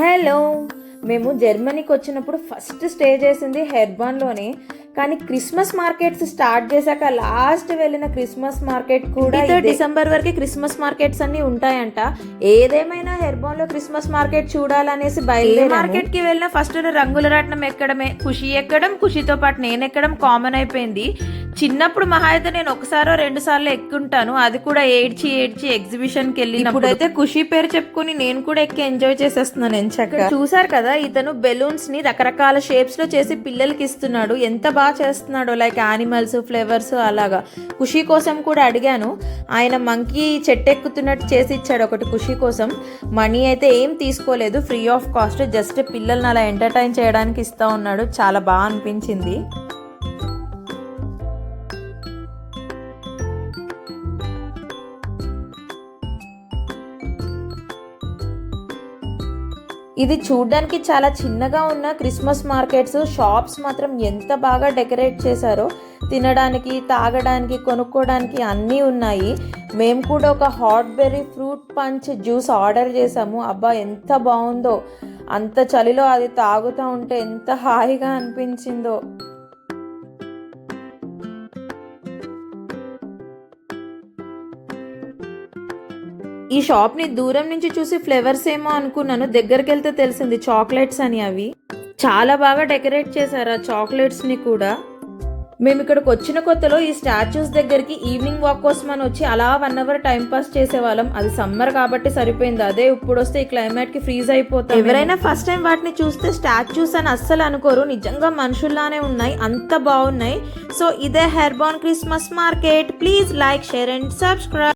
Hello. మేము జర్మనీకి వచ్చినప్పుడు ఫస్ట్ స్టే చేసింది హెర్బాన్లోనే. కానీ క్రిస్మస్ మార్కెట్స్ స్టార్ట్ చేశాక లాస్ట్ వెళ్ళిన క్రిస్మస్ మార్కెట్ కూడా డిసెంబర్ వరకు క్రిస్మస్ మార్కెట్స్ అన్ని ఉంటాయంట. ఏదేమైనా హెర్బాన్లో క్రిస్మస్ మార్కెట్ చూడాలనేసి బయలుదేరి మార్కెట్కి వెళ్ళిన ఫస్ట్ రంగుల రాట్నం ఎక్కడమే? ఖుషి ఎక్కడం ఖుషితో పాటు నేను ఎక్కడం కామన్ అయిపోయింది. చిన్నప్పుడు మహా అయితే నేను ఒకసారో రెండు సార్లు ఎక్కుంటాను. అది కూడా ఏడ్చి ఏడ్చి ఎగ్జిబిషన్కి వెళ్ళి ఇప్పుడైతే ఖుషి పేరు చెప్పుకుని నేను కూడా ఎక్కి ఎంజాయ్ చేసేస్తున్నాను ఎంచక్క చూసారు కదా ఇతను బెలూన్స్ని రకరకాల షేప్స్లో చేసి పిల్లలకి ఇస్తున్నాడు. ఎంత బాగా చేస్తున్నాడో లైక్ యానిమల్స్ ఫ్లేవర్స్ అలాగా. ఖుషి కోసం కూడా అడిగాను. ఆయన మంకీ చెట్టు ఎక్కుతున్నట్టు చేసి ఇచ్చాడు ఒకటి ఖుషి కోసం. మనీ అయితే ఏం తీసుకోలేదు. ఫ్రీ ఆఫ్ కాస్ట్ జస్ట్ పిల్లల్ని అలా ఎంటర్టైన్ చేయడానికి ఇస్తా ఉన్నాడు. చాలా బాగా అనిపించింది. ఇది చూడ్డానికి చాలా చిన్నగా ఉన్న క్రిస్మస్ మార్కెట్స్ షాప్స్ మాత్రం ఎంత బాగా డెకరేట్ చేశారో తినడానికి తాగడానికి కొనుక్కోవడానికి అన్నీ ఉన్నాయి. మేము కూడా ఒక hot berry fruit punch juice order చేసాము అబ్బా ఎంత బాగుందో. అంత చలిలో అది తాగుతూ ఉంటే ఎంత హాయిగా అనిపించిందో. ఈ షాప్ని దూరం నుంచి చూసి ఫ్లేవర్స్ ఏమో అనుకున్నాను. దగ్గరికి వెళ్తే తెలిసింది చాక్లెట్స్ అని అవి. చాలా బాగా డెకరేట్ చేశారు ఆ చాక్లెట్స్ని కూడా. మేము ఇక్కడికి వచ్చిన కొత్తలో ఈ స్టాచ్యూస్ దగ్గరికి ఈవినింగ్ వాక్ కోసం అని వచ్చి అలా వన్ అవర్ టైం పాస్ చేసేవాళ్ళం. అది సమ్మర్ కాబట్టి సరిపోయింది. అదే ఇప్పుడు వస్తే ఈ క్లైమేట్కి ఫ్రీజ్ అయిపోతాయి ఎవరైనా ఫస్ట్ టైం వాటిని చూస్తే స్టాచ్యూస్ అని అస్సలు అనుకోరు. నిజంగా మనుషుల్లానే ఉన్నాయి. అంత బాగున్నాయి. సో ఇదే Herborn Christmas market. Please like share and subscribe.